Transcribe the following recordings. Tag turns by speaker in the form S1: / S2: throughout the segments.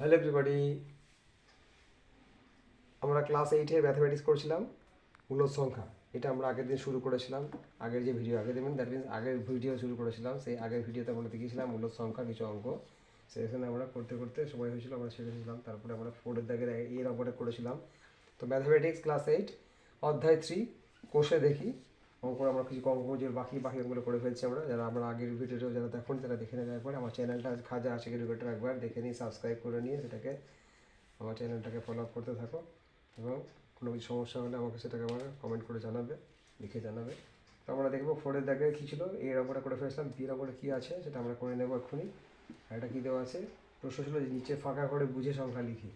S1: Hello everybody আমরা class এইটে mathematics করছিলাম, মূলত সংখ্যা। এটা আমরা আগের দিন শুরু করেছিলাম। আগের যে ভিডিও আগের দিন দ্যাট মিনস আগের ভিডিও শুরু করেছিলাম। সেই আগের ভিডিওতে আমরা দেখিয়েছিলাম মূলত সংখ্যা, কিছু অঙ্ক। সেখানে আমরা করতে করতে সময় হয়েছিল, আমরা শিখেছিলাম তারপরে আমরা ফোরের দাগের এর অঙ্কটা করেছিলাম। তো ম্যাথামেটিক্স ক্লাস এইট অধ্যায় থ্রি কোষে দেখি। অঙ্ক আমরা কিছু অঙ্ক যে বাকি বাকি অঙ্কগুলো করে ফেলছি আমরা। যারা আমরা আগের ভিডিওটা যারা দেখুন, তারা দেখে নেবে একবার। আমার চ্যানেলটা খাজা আশিক এডুকেটার একবার দেখে নিয়ে সাবস্ক্রাইব করে নিয়ে সেটাকে আমার চ্যানেলটাকে ফলো আপ করতে থাকো। এবং কোনো কিছু সমস্যা হলে আমাকে সেটাকে আমার কমেন্ট করে জানাবে, লিখে জানাবে। তো আমরা দেখব ফোরের দাগে কী ছিল এই অঙ্কটা করে ফেলেছিলাম বি অঙ্কটা কী আছে সেটা আমরা করে নেব এক্ষুনি। আর এটা কী দেওয়া আছে? প্রশ্ন ছিল যে নিচে ফাঁকা করে বুঝে সংখ্যা লিখি।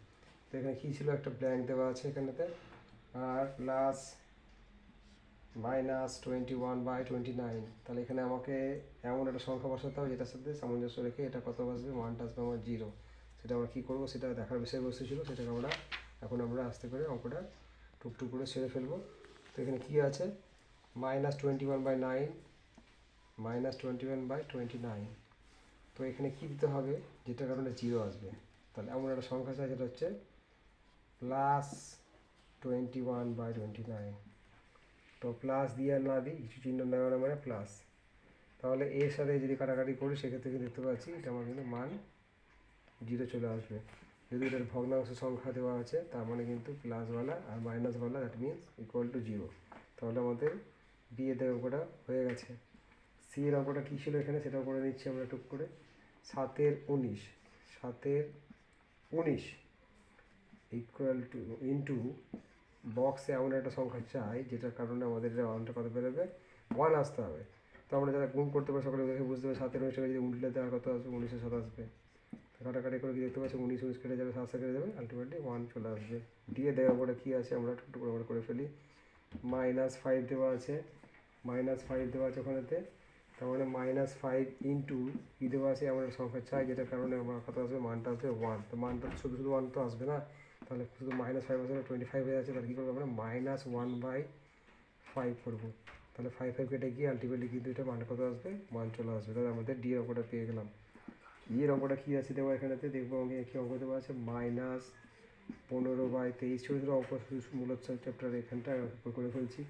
S1: তো এখানে কী ছিল? একটা ব্ল্যাঙ্ক দেওয়া আছে এখানেতে। আর plus minus twenty one by twenty nine. তাহলে এখানে আমাকে এমন একটা সংখ্যা বসাতে হবে যেটার সাথে সামঞ্জস্য রেখে এটা কত আসবে ওয়ানটা আসবে আমার জিরো। সেটা আমরা কী করব? সেটা দেখার বিষয়বস্তু ছিল। সেটাকে আমরা এখন আমরা আস্তে করে অঙ্কটা টুকটুক করে ছেড়ে ফেলব। তো এখানে কী আছে? Minus twenty one by nine, minus twenty one by twenty nine. তো এখানে কী দিতে হবে? যেটার কারণে জিরো আসবে। তাহলে এমন একটা সংখ্যা চাই যেটা হচ্ছে plus twenty one by twenty nine. তো প্লাস দিয়ে আর না দিই, কিছু চিহ্ন না মানে প্লাস তাহলে এর সাথে যদি কাটাকাটি করি, সেক্ষেত্রে কিন্তু দেখতে পাচ্ছি, এটা আমার কিন্তু মান জিরো চলে আসবে। যদি এটার ভগ্নাংশ সংখ্যা দেওয়া আছে, তার মানে কিন্তু প্লাসওয়ালা আর মাইনাসওয়ালা that means equal to zero তাহলে আমাদের বিয়ে দেওয়া অঙ্কটা হয়ে গেছে। সি এর অঙ্কটা কী ছিল এখানে, সেটাও করে নিচ্ছি আমরা টুক করে। সাতের উনিশ সাতের উনিশ ইকুয়াল টু ইন্টু বক্সে এমন একটা সংখ্যা চাই যেটার কারণে আমাদের ওয়ানটা কত বেরোবে? ওয়ান আসতে হবে। তো আমরা যারা গুণ করতে পারি সকলে দেখে বুঝতে পারি সাতের উনিশটাকে যদি উল্টে দেওয়া কত আসবে উনিশে সাত আসবে। কাটাকাটি করে কি দেখতে পাচ্ছি? উনিশ উনিশ কেটে যাবে সাত কেটে যাবে আলটিমেটলি ওয়ান চলে আসবে। দিয়ে দেওয়ার পরে কী আছে? আমরা টুকটুক করে করে ফেলি। মাইনাস ফাইভ দেওয়া আছে। মাইনাস ফাইভ দেওয়া আছে ওখানেতে। তার মানে মাইনাস ফাইভ ইন্টু কী দেওয়া আছে, এমন একটা সংখ্যা চাই যেটার কারণে আমার কত আসবে, মানটা আসবে ওয়ান তো মানটা শুধু শুধু ওয়ান তো আসবে না। তাহলে শুধু মাইনাস ফাইভ আসলে টোয়েন্টি ফাইভ হয়ে যাচ্ছে, তাহলে কী করব আমরা? মাইনাস ওয়ান বাই ফাইভ করব। তাহলে ফাইভ ফাইভ কেটে গিয়ে আলটিমেটলি কিন্তু এটা মান কত আসবে? ওয়ান চলে আসবে। তাহলে আমাদের ডি অঙ্কটা পেয়ে গেলাম। ইয়ের অঙ্কটা কী আছে দেওয়া এখানেতে? দেখব অঙ্কে কী অঙ্ক দেওয়া আছে মাইনাস পনেরো বাই তেইশ। ছোটো ছোটো অঙ্ক মূলত চ্যাপ্টার এখানটা করে ফেলছি।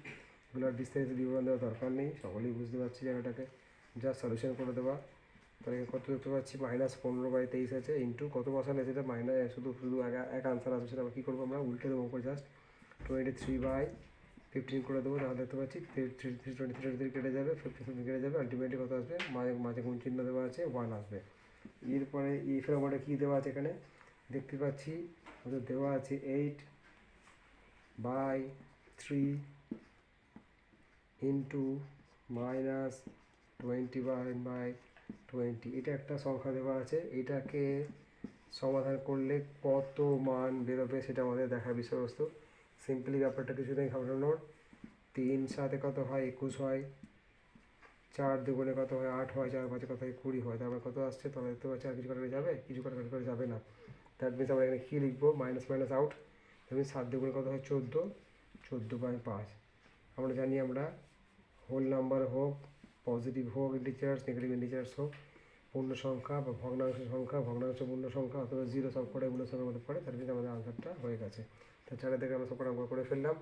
S1: এগুলো আর বিস্তারিত বিবরণ দেওয়ার দরকার নেই। সকলেই বুঝতে পারছি জায়গাটাকে। যা সলিউশন করে দেওয়া। তাহলে কত দেখতে পাচ্ছি? মাইনাস পনেরো বাই তেইশ আছে ইন্টু কত বসালে সেটা মাইনাস শুধু শুধু এক এক আনসার আসবে সেটা কী করব আমরা? উল্টে দেবো করে just twenty three by fifteen করে দেবো, তাহলে দেখতে পাচ্ছি থ্রি টোয়েন্টি থ্রি থ্রি কেটে যাবে ফিফটি ফিফটি কেটে যাবে আলটিমেটলি কত আসবে? মাঝে মাঝে কোন চিহ্ন দেওয়া আছে ওয়ান আসবে। এরপরে ইফের অঙ্কটা কী দেওয়া আছে এখানে? দেখতে পাচ্ছি ওদের দেওয়া আছে eight by three into minus twenty one by twenty এটা একটা সংখ্যা দেওয়া আছে। এটাকে সমাধান করলে কত মান বেরোবে সেটা আমাদের দেখার বিষয়বস্তু। সিম্পলি ব্যাপারটা কিছু নেই ঘাবড়ানোর তিন সাথে কত হয়? একুশ হয়। চার দুগুণে কত হয়? আট হয়। চার পাঁচে কত হয়? কুড়ি হয়। তারপরে কত আসছে? তাহলে তো আর কিছু কাটাকাটি যাবে? কিছু কাটাকাটি করে যাবে না। দ্যাট মিনস আমরা এখানে কী লিখব? মাইনাস মাইনাস আউট দ্যাট সাত দুগুণে কত হয়? চোদ্দ। চোদ্দ বাই পাঁচ। আমরা জানি আমরা হোল নাম্বার হোক পজিটিভ হোক ইন্টিচার্স নেগেটিভ ইন্টিচার্স হোক, পূর্ণ সংখ্যা বা ভগ্নাংশ সংখ্যা, ভগ্নাংশ, পূর্ণ সংখ্যা অথবা জিরো সব করে পূর্ণ সংখ্যার মধ্যে পড়ে, তার কিন্তু আমাদের আনসারটা হয়ে গেছে। তাছাড়া থেকে আমরা সবকটা অঙ্ক করে ফেললাম।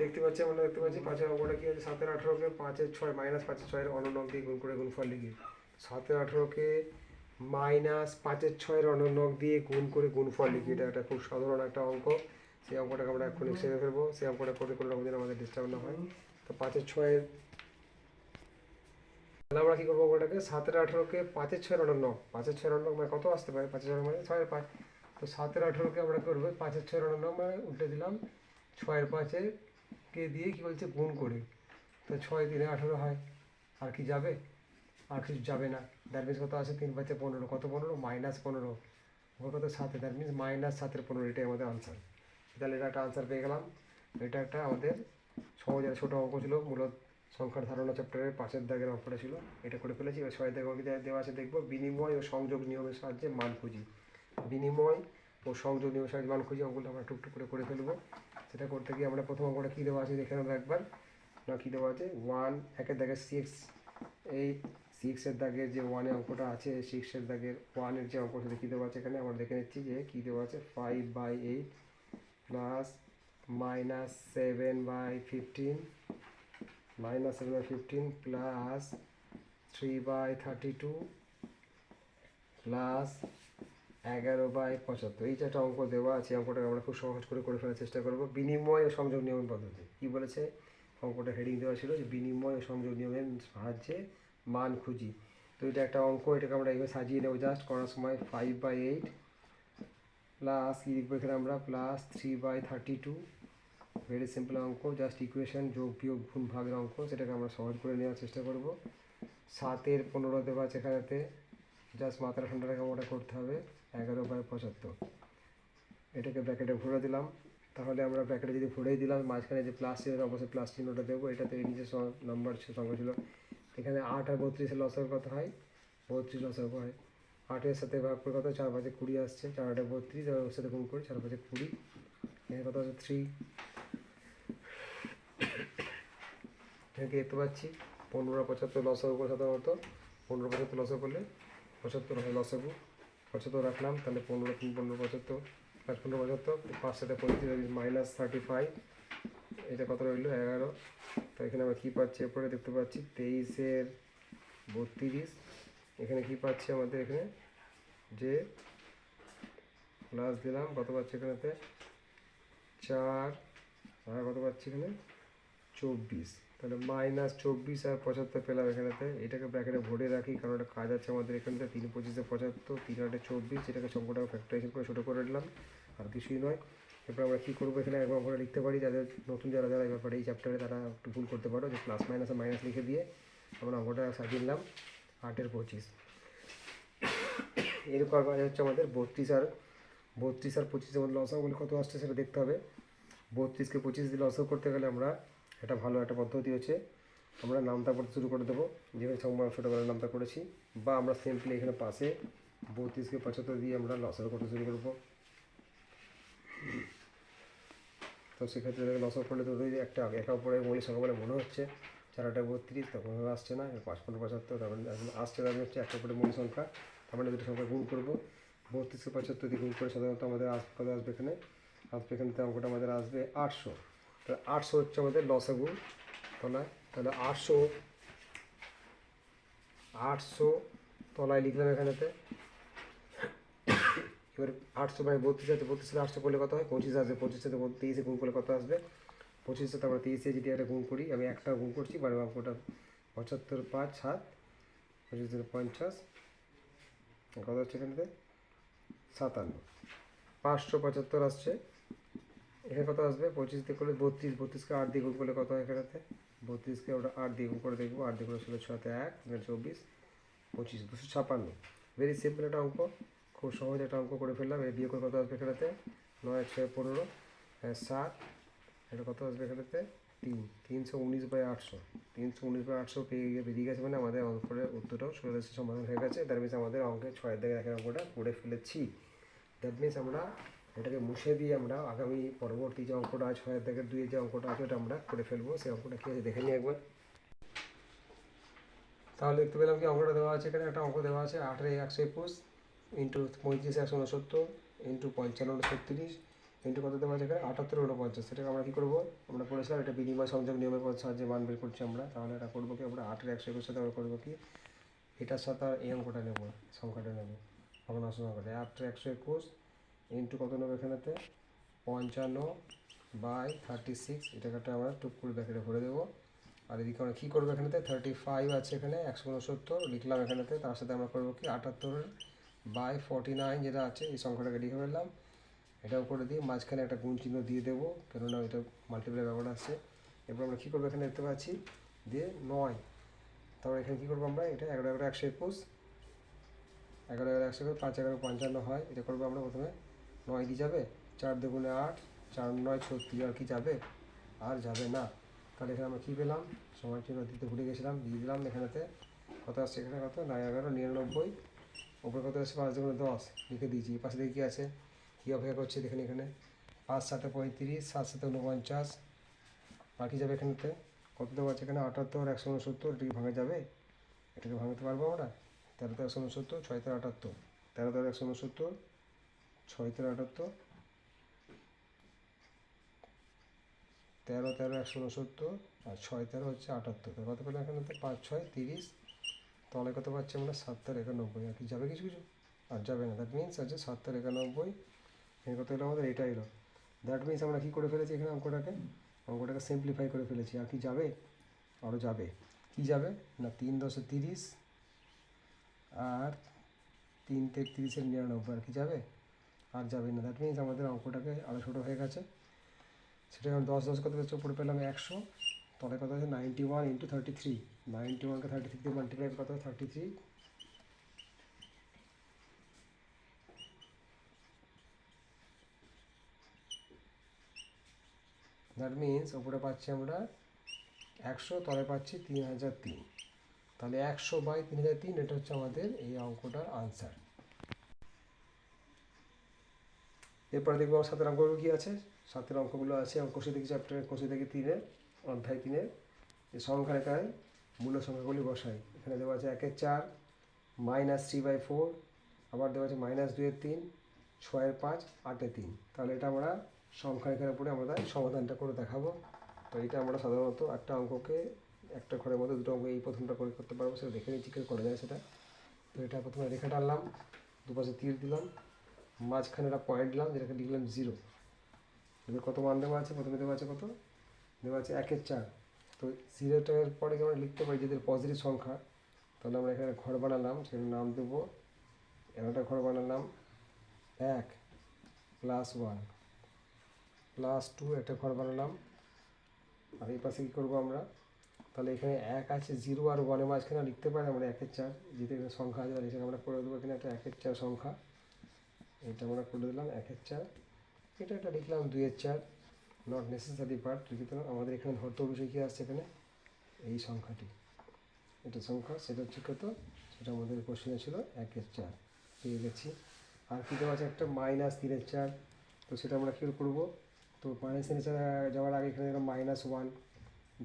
S1: দেখতে পাচ্ছি, আমরা দেখতে পাচ্ছি পাঁচের অঙ্কটা কী আছে? সাতের আঠেরোকে পাঁচের ছয় মাইনাস পাঁচের ছয়ের অনন্য অঙ্ক দিয়ে গুণ করে গুণফল লিখি। সাতের আঠেরোকে মাইনাস পাঁচের ছয়ের অনন্য অঙ্ক দিয়ে গুণ করে গুণফল লিখি। এটা একটা খুব সাধারণ একটা অঙ্ক। সেই অঙ্কটাকে আমরা এক্ষুনি সেরে ফেলব। সেই অঙ্কটা করে কোনো রকম যেন আমাদের ডিস্টার্ব না হয়। তো পাঁচের ছয়ের তাহলে আমরা কী করব ওটাকে সাতের আঠেরোকে পাঁচের ছয় ছয়ের অনন্য পাঁচের ছয়ের অনন্য মানে কত আসতে পারে? পাঁচের ছয় মানে ছয়ের পাঁচ। তো সাতের আঠেরোকে আমরা করব? পাঁচের ছয়ের অনন্য মানে উল্টে দিলাম। ছয়ের পাঁচের কে দিয়ে কী বলছে? গুণ করে। তো ছয় দিনে আঠেরো হয়। আর কি যাবে? আর কিছু যাবে না। দ্যাট মিনস কত আছে তিন পাঁচে পনেরো। কত পনেরো? মাইনাস পনেরো। কত? সাতে। দ্যাট মিনস মাইনাস সাতের পনেরো। এটাই আমাদের আনসার তাহলে এটা একটা আনসার পেয়ে গেলাম। এটা একটা আমাদের সহজ ছোটো অঙ্ক ছিল। মূলত সংখ্যার ধারণা চ্যাপ্টারের পাঁচের দাগের অঙ্কটা ছিল। এটা করে ফেলেছি। এবার ছয় দাগের অঙ্ক দেওয়া আছে, দেখব। বিনিময় ও সংযোগ নিয়মের সাহায্যে মান খুঁজি। বিনিময় ও সংযোগ নিয়মের সাহায্যে মান খুঁজি অঙ্কগুলো আমরা টুকটুক করে করে ফেলব। সেটা করতে গিয়ে আমরা প্রথম অঙ্কটা কী দেওয়া আছে দেখে নেব একবার। না, কী দেওয়া আছে? ওয়ান একের দাগে সিক্স এই সিক্সের দাগের যে ওয়ানে অঙ্কটা আছে সিক্সের দাগের ওয়ানের যে অঙ্ক সেটা কী দেওয়া আছে এখানে। আমরা দেখে নিচ্ছি যে কী দেওয়া আছে? Five by eight plus minus seven by fifteen seven by fifteen plus three by thirty two plus এগারো বাই পঁচাত্তর। এই চারটা অঙ্ক দেওয়া আছে অঙ্কটাকে আমরা খুব সহজ করে করে ফেলার চেষ্টা করব। বিনিময় ও সংযোগ নিয়মের পদ্ধতি। কী বলেছে? অঙ্কটা হেডিং দেওয়া ছিল যে বিনিময় ও সংযোগ নিয়মের সাহায্যে মান খুঁজি। তো এটা একটা অঙ্ক, এটাকে আমরা এইভাবে সাজিয়ে নেব। জাস্ট করার সময় ফাইভ বাই এইট প্লাস কী লিখব এখানে আমরা? Plus three by thirty two very simple অঙ্ক জাস্ট ইকুয়েশন যোগ, বিয়োগ, গুণ, ভাগের অঙ্ক, সেটাকে আমরা সহজ করে নেওয়ার চেষ্টা করব। সাতের পনেরো দেওয়া আছে এখানেতে জাস্ট মাথার ঠান্ডাটাকে মোটা করতে হবে, এগারো বাই পঁচাত্তর। এটাকে ব্র্যাকেটে ভরে দিলাম। তাহলে আমরা ব্র্যাকেটে যদি ভরেই দিলাম, মাঝখানে যে প্লাস ছিল অবশ্যই প্লাস চিহ্নটা দেবো। এটাতে নিচে নম্বর সঙ্গে ছিল এখানে আট আর বত্রিশের লসের কথা হয়, বত্রিশ লসের হয়। আটের সাথে ভাগ করে কত? চার পাঁচে কুড়ি আসছে। চার আটে বত্রিশ আর ওর সাথে গুণ করি, চার পাঁচে কুড়ি। এখানে কত আছে থ্রি এখানে দেখতে পাচ্ছি। পনেরো পঁচাত্তর লসের উপর সাধারণত। পনেরো পঁচাত্তর লসে করলে পঁচাত্তর হয় লসেবু পঁচাত্তর রাখলাম, তাহলে পনেরো তিন, পনেরো পঁচাত্তর। পাঁচ, পনেরো পঁচাত্তর, পাঁচ সাথে পঁয়ত্রিশ মাইনাস থার্টি ফাইভ এটা কত রইল? এগারো। তো এখানে আমরা কী পাচ্ছি? এরপরে দেখতে পাচ্ছি তেইশের বত্রিশ। এখানে কী পাচ্ছি আমাদের এখানে? যে প্লাস দিলাম, কত পাচ্ছি এখানেতে? চার। আর কত পাচ্ছি এখানে? চব্বিশ। তাহলে মাইনাস চব্বিশ আর পঁচাত্তর পেলাম এখানেতে। এটাকে ব্র্যাকেটে ভরে রাখি, কারণ একটা কাজ আছে আমাদের এখানতে। তিন পঁচিশে পঁচাত্তর, তিন আটে চব্বিশ, এটাকে সংখ্যাটাকে ফ্যাক্টরাইজেশন করে ছোটো করে নিলাম। আর কিছুই নয়। এরপর আমরা কী করব এখানে একবার করে লিখতে পারি, যাদের নতুন যারা যারা এই ব্যাপারে, এই চ্যাপ্টারে তারা একটু ভুল করতে পারো, যে প্লাস মাইনাস মাইনাস লিখে দিয়ে আমরা অঙ্কটা সাজিয়ে নিলাম, আটের পঁচিশ। এরপর কাজ হচ্ছে আমাদের বত্রিশ আর বত্রিশ আর পঁচিশের মধ্যে লসাও বলে কত আসছে সেটা দেখতে হবে। বত্রিশকে পঁচিশ দিয়ে লসাও করতে গেলে আমরা এটা ভালো একটা পদ্ধতি হচ্ছে। আমরা নামতা পড়তে শুরু করে দেবো। যেভাবে সংবাদ ছোটোবেলায় নামতা করেছি। বা আমরা সিম্পলি এখানে পাশে বত্রিশকে পঁচাত্তর দিয়ে আমরা লসাও করতে শুরু করব। তো সেক্ষেত্রে লসাও করলে তো একটা একা উপরে মৌলিক সংখ্যা বলে মনে হচ্ছে। চারটা বত্রিশ, তখন আসছে না পাঁচ পঁচাত্তর, তারপরে এখন আসছে তারপরে হচ্ছে একটা উপরে মৌলিক সংখ্যা। তারপরে দুটো সংখ্যা গুণ করব। বত্রিশকে পঁচাত্তর দিয়ে গুণ করে সাধারণত আমাদের আস কত আসবে এখানে? আসবে এখানে অঙ্কটা আমাদের আসবে আটশো। তাহলে আটশো হচ্ছে আমাদের লসাগু তলায় তাহলে আটশো আটশো তলায় লিখলাম এখানেতে। এবার আটশো মানে বত্রিশ আছে, বত্রিশ সাথে আটশো করলে কত হয়? পঁচিশ আসবে, পঁচিশ সাথে তেইশে গুণ করলে কত আসবে? পঁচিশ সাথে আমরা তেইশে যদি একটা গুণ করি, আমি একটা গুণ করছি মানে অঙ্কটা পঁচাত্তর পাঁচ সাত, পঁচিশ পঞ্চাশ, কত হচ্ছে এখানেতে? সাতান্ন। পাঁচশো পঁচাত্তর আসছে। এখানে কত আসবে? পঁচিশ দিয়ে করলে বত্রিশ বত্রিশকে আট দিয়ে গুণ করলে কত হয় এখানেতে? বত্রিশকে ওটা আট দিয়ে গুণ করে দেখব। আট দিয়ে করে ষোলো ছতে এক চব্বিশ পঁচিশ দুশো ছাপান্ন। ভেরি সিম্পল একটা অঙ্ক। খুব সহজ একটা অঙ্ক করে ফেললাম। এই বিয়ে করে কত আসবে এখানেতে? নয় ছয় পনেরো হ্যাঁ, সাত এটা কত আসবে এখানেতে? তিন। তিনশো উনিশ বাই আটশো। তিনশো উনিশ বাই আটশো পেয়ে গিয়ে বেরিয়ে গেছে মানে আমাদের অঙ্কের উত্তরটাও সরাসরি সমাধান হয়ে গেছে। দ্যাট মিনস আমাদের অঙ্কের ছয়ের দিকে একের অঙ্কটা করে ফেলেছি। দ্যাট মিনস আমরা এটাকে মুছে দিয়ে আমরা আগামী পরবর্তী যে অঙ্কটা আছে ছয়ের দিকের দুইয়ের যে অঙ্কটা আছে, ওটা আমরা করে ফেলব। সেই অঙ্কটা কী আছে দেখে নিই একবার। তাহলে দেখতে পেলাম কি অঙ্কটা দেওয়া আছে এখানে, একটা অঙ্ক দেওয়া আছে আটের একশো একুশ ইন্টু পঁয়ত্রিশ, একশো উনসত্তর ইন্টু পঞ্চান্ন ছত্রিশ ইন্টু কত দেওয়া আছে এখানে? আটাত্তর, উনপঞ্চাশ। সেটাকে আমরা কী করব? আমরা পড়েছিলাম এটা বিনিময় সংযোগ নিয়মের পর সাহায্যে মান বের করছি আমরা। তাহলে এটা করব কি? আমরা আটের একশো একুশ সাথে আমরা করব কি? এটার সাথে আর এই অঙ্কটা নেব সংখ্যাটা নেব। ভগ্নাংশ সংখ্যাটা আটের একশো একুশ ইন্টু কত নেব এখানেতে? পঞ্চান্ন বাই থার্টি সিক্স এটাকে একটা আমরা টুক করে ব্যাকেটে ভরে দেবো। আর এদিকে আমরা কী করব এখানেতে? থার্টি ফাইভ আছে এখানে, একশো উনসত্তর, লিখলাম এখানেতে। তার সাথে আমরা করব কি? আটাত্তর বাই ফর্টি নাইন যেটা আছে, এই সংখ্যাটাকে লিখে ফেললাম। এটাও করে দিই মাঝখানে একটা গুণ চিহ্ন দিয়ে দেবো, কেননা এটা মাল্টিপ্লাই ব্যাপার আসছে এরপর আমরা কী করব এখানে দেখতে পাচ্ছি দিয়ে নয়। তারপর এখানে কী করব আমরা? এটা এগারো এগারো একশো একুশ, এগারো এগারো একশো একুশ, পাঁচ এগারো পঞ্চান্ন হয়। এটা করব আমরা প্রথমে নয় দিয়ে যাবে? চার দুগুণে আট, চার নয় ছত্রিশ, আর কি যাবে? আর যাবে না। তাহলে এখানে আমরা কী পেলাম? সময় চিহ্ন দিতে ভুলে গেছিলাম, দিয়ে দিলাম এখানেতে। কত আসছে এখানে কত? নয় এগারো, নিরানব্বই। উপরে কত আসছে? পাঁচ দুগুণে দশ। লিখে দিয়েছি। পাশে দেখি কী আছে? কী অপেক্ষা করছে? দেখেন এখানে। পাঁচ সাথে পঁয়ত্রিশ, সাত সাথে উনপঞ্চাশ। বাকি যাবে এখানেতে? কত দেওয়া আছে এখানে? আটাত্তর, একশো উনসত্তর। এটা কি ভাঙা যাবে? এটাকে ভাঙতে পারব আমরা? তেরো তেরো, একশো উনসত্তর, ছয় তেরো, আটাত্তর। তেরো তেরো, একশো উনসত্তর। ছয় তেরো আটাত্তর, তেরো তেরো একশো উনসত্তর আর ছয়, তেরো হচ্ছে আটাত্তর। কত পেলাম এখানে তো পাঁচ, ছয়, তিরিশ, তাহলে কত পাচ্ছি আমরা? সাত তেরো একানব্বই, আর কি, যাবে কিছু কিছু? আর যাবে না। দ্যাট মিনস আছে সাত তেরো একানব্বই, এখানে কত এলো আমাদের? এটা এলো। দ্যাট মিনস আমরা কী করে ফেলেছি এখানে অঙ্কটাকে? অঙ্কটাকে সিম্পলিফাই করে ফেলেছি। আর কি যাবে? আরও যাবে। কি যাবে? না, তিন দশে তিরিশ, আর তিন তেত্রিশের নিরানব্বই, আর কি যাবে? আর যাবে না। দ্যাট মিনস আমাদের অঙ্কটাকে আরও ছোটো হয়ে গেছে। সেটা এখন দশ দশ কত হচ্ছে উপরে পেলাম একশো। তাহলে কত হচ্ছে ninety one into thirty three ninety ওয়ানকে থার্টি থ্রি দিয়ে মাল্টিপ্লাই কত থার্টি থ্রি দ্যাট মিনস উপরে পাচ্ছি আমরা একশো তলে পাচ্ছি তিন হাজার তিন। তাহলে একশো বাই তিন হাজার তিন, এটা হচ্ছে আমাদের এই অঙ্কটার আনসার এরপরে দেখব আমার সাতের অঙ্কগুলো কী আছে? সাতের অঙ্কগুলো আছে কোষে দেখি চ্যাপ্টারের কোষে দেখি তিনের, অধ্যায় তিনের। এই সংখ্যা রেখায় মূল্য সংখ্যাগুলি বসাই। এখানে দেওয়া আছে একের চার মাইনাস থ্রি বাই ফোর আবার দেওয়া আছে মাইনাস দুয়ের তিন ছয়ের পাঁচ আটের তিন। তাহলে এটা আমরা সংখ্যা রেখার উপরে আমরা সমাধানটা করে দেখাবো। তো এটা আমরা সাধারণত একটা অঙ্ককে একটা ঘরের মধ্যে দুটো অঙ্ক এই প্রথমটা করে করতে পারব, সেটা দেখে নিচ্ছি কী করা যায় সেটা। তো এটা প্রথমে রেখে টানলাম, দুপাশে তীর দিলাম। মাঝখানে একটা পয়েন্ট দিলাম, যেটাকে লিখলাম জিরো এবার কত মান দেওয়া আছে? প্রথমে দেওয়া আছে কত? দেওয়া আছে একের চার। তো জিরোটার পরে আমরা লিখতে পারি? যদি পজিটিভ সংখ্যা, তাহলে আমরা এখানে ঘর বানালাম, সেটার নাম দেবো এগারোটা ঘর বানালাম, এক প্লাস ওয়ান প্লাস টু একটা ঘর বানালাম। আর এই পাশে কী করব আমরা? তাহলে এখানে এক আছে জিরো আর ওয়ানের মাঝখানে লিখতে পারি আমরা একের চার। যেহেতু এখানে সংখ্যা আছে, তাহলে এটাকে আমরা করে দেবো এখানে একটা একের চার সংখ্যা। এটা আমরা করে দিলাম একের চার। এটা একটা লিখলাম দুইয়ের চার নট নেসেসারি পার্ট দিলাম আমাদের এখানে ধরতে বিষয় কী আসছে এখানে? এই সংখ্যাটি। এটা সংখ্যা, সেটা হচ্ছে কত? সেটা আমাদের কোশ্চেনে ছিল একের চার। পেয়ে গেছি। আর কী দেওয়া আছে? একটা মাইনাস তিনের চার। তো সেটা আমরা কী করব? তো মাইনাস তিনের চার যাওয়ার আগে এখানে মাইনাস ওয়ান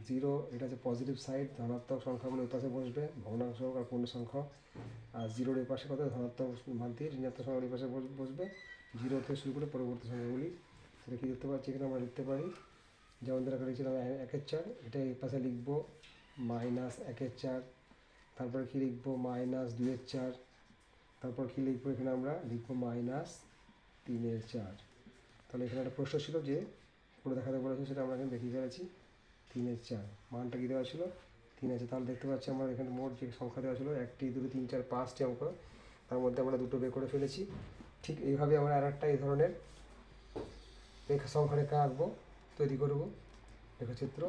S1: জিরো, এটা হচ্ছে পজিটিভ সাইড ধনাত্মক সংখ্যাগুলো ওই পাশে বসবে ভগ্নাংশ আর পূর্ণ সংখ্যা। আর জিরোর এই পাশে কত? ধনাত্মক মান দিয়ে ঋণাত্মক সংখ্যার এই পাশে বস- বসবে। জিরো থেকে শুরু করে পরবর্তী সংখ্যাগুলি, সেটা কী দেখতে পাচ্ছি এখানে আমরা লিখতে পারি? যেমন দেখা লিখছিলাম একের চার, এটা এই পাশে লিখব মাইনাস একের চার, তারপরে কী লিখব? মাইনাস দুইয়ের চার, তারপর কী লিখব এখানে আমরা? লিখব মাইনাস তিনের চার। তাহলে এখানে একটা প্রশ্ন ছিল যে করে দেখাতে বলেছে সেটা আমরা এখানে দেখিয়ে ফেলেছি। তিনের চার মানটা কী দেওয়া ছিল? তিন আছে তাহলে দেখতে পাচ্ছি আমরা এখানে মোট যে সংখ্যা দেওয়া ছিল একটি দুটো তিন চার পাঁচটি অঙ্ক। তার মধ্যে আমরা দুটো বের করে ফেলেছি। ঠিক এইভাবে আমরা আর একটা এই ধরনের রেখা, সংখ্যা রেখা আঁকবো, তৈরি করব। রেখাচিত্র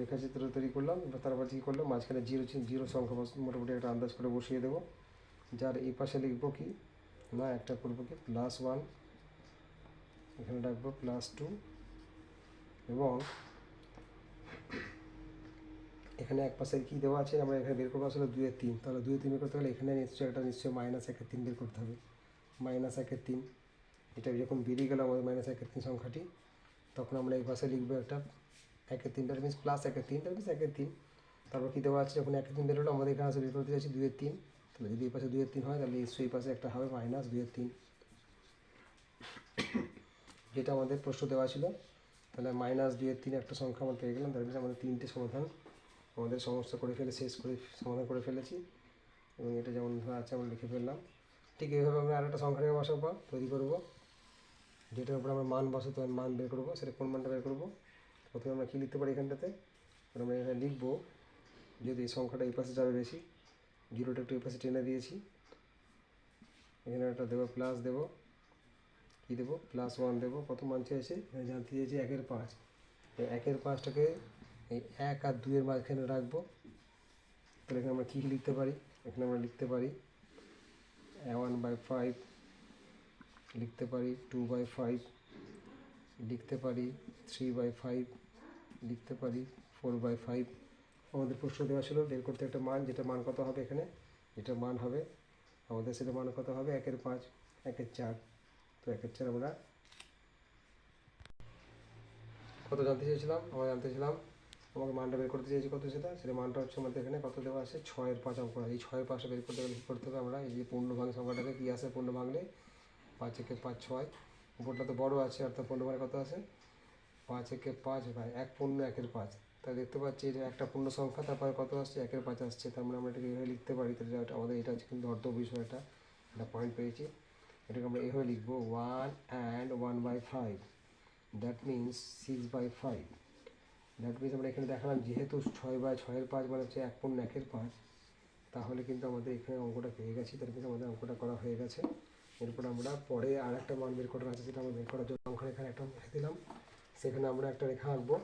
S1: রেখাচিত্র তৈরি করলাম, এবার তারপর কী করলাম? মাঝখানে জিরো জিরো সংখ্যা মোটামুটি একটা আন্দাজ করে বসিয়ে দেবো। যার এই পাশে লিখব কি? না, একটা করব কি? প্লাস ওয়ান এখানে রাখব প্লাস টু এবং এখানে এক পাশে কী দেওয়া আছে? আমরা এখানে বের করব আসলে দুয়ের তিন। তাহলে দুয়ের তিন বের করতে গেলে এখানে নিশ্চয়ই একটা, নিশ্চয়ই মাইনাস একের তিন বের করতে হবে। মাইনাস একের তিন। এটা যখন বেরিয়ে গেল আমাদের মাইনাস একের তিন সংখ্যাটি, তখন আমরা এই পাশে লিখব একটা একের তিনটার মিনস প্লাস একের তিন তার মিনস একের তিন। তারপর কী দেওয়া আছে? যখন একের তিন বেরোলো আমাদের এখানে আসলে বের করতে চাইছি দুয়ের তিন। তাহলে যদি এই পাশে দুয়ের তিন হয়, তাহলে নিশ্চয়ই এই পাশে একটা হবে মাইনাস দুয়ের তিন। যেটা আমাদের প্রশ্ন দেওয়া ছিল, তাহলে মাইনাস দুইয়ের তিন একটা সংখ্যা আমরা পেয়ে গেলাম তার আমাদের তিনটে সমাধান আমাদের সমস্যা করে ফেলে শেষ করে সমাধান করে ফেলেছি। এবং এটা যেমন ধরা আছে আমরা লিখে ফেললাম। ঠিক এইভাবে আমরা আরেকটা সংখ্যা রেখা বসাবো তৈরি করব। যেটার উপরে আমরা মান বসাতে হবে, মান বের করব সেটা কোন মানটা বের করব? প্রথমে আমরা কী লিখতে পারি এখানটাতে? আমরা এখানে লিখব যদি এই সংখ্যাটা এই পাশে যাবে বেশি জিরোটা একটু এই পাশে টেনে দিয়েছি। এখানে একটা দেবো প্লাস দেবো। কী দেবো? প্লাস ওয়ান দেবো। কত মান চেয়েছে জানতে চেয়েছি একের পাঁচ। একের পাঁচটাকে এই এক আর দুইয়ের মাঝখানে রাখব। তাহলে এখানে আমরা কী লিখতে পারি? এখানে আমরা লিখতে পারি ওয়ান বাই ফাইভ লিখতে পারি টু বাই ফাইভ লিখতে পারি থ্রি বাই ফাইভ লিখতে পারি ফোর বাই ফাইভ আমাদের প্রশ্ন দেওয়া ছিল, বের করতে একটা মান, যেটা মান কত হবে এখানে? যেটা মান হবে, আমাদের সেটা মান কত হবে? একের পাঁচ, একের চার। তো একের চার আমরা কত জানতে চেয়েছিলাম? আমরা জানতে চেয়েছিলাম আমাকে মানটা বের করতে চেয়েছি কত সেটা? সেটা মানটা হচ্ছে আমাদের এখানে কত দেওয়া আছে? ছয়ের পাঁচ অঙ্ক। এই ছয়ের পাঁচটা বের করতে গেলে করতে হবে আমরা? এই যে পূর্ণভাগ সংখ্যাটাকে কী আসে পূর্ণ ভাঙলে পাঁচ একে পাঁচ ছয়। উপরটা তো বড়ো আছে, অর্থাৎ পূর্ণ ভাগে কত আছে? পাঁচ একে পাঁচ ভাই এক পূর্ণ একের পাঁচ। তাই দেখতে পাচ্ছি এটা একটা পূর্ণ সংখ্যা, তারপরে কত আসছে? একের পাঁচ আসছে। তার মানে আমরা এটাকে এইভাবে লিখতে পারি। তাহলে আমাদের এটা হচ্ছে কিন্তু অর্ধ বিষয়টা। একটা পয়েন্ট পেয়েছি। এটাকে আমরা এইভাবে লিখব। One and one by five that means six by five that base আমরা এখানে দেখালাম যেহেতু ছয় বাই ছয়ের পাঁচ মানে হচ্ছে এক পূর্ণ একের পাঁচ, তাহলে কিন্তু আমাদের এখানে অঙ্কটা পেয়ে গেছি। তার কিন্তু আমাদের অঙ্কটা করা হয়ে গেছে। এরপর আমরা পরে আর একটা মান বের করার আছে, সেটা আমরা বের করার জন্য অঙ্কটা এখানে একটা রেখে দিলাম। সেখানে আমরা একটা রেখা আঁকবো।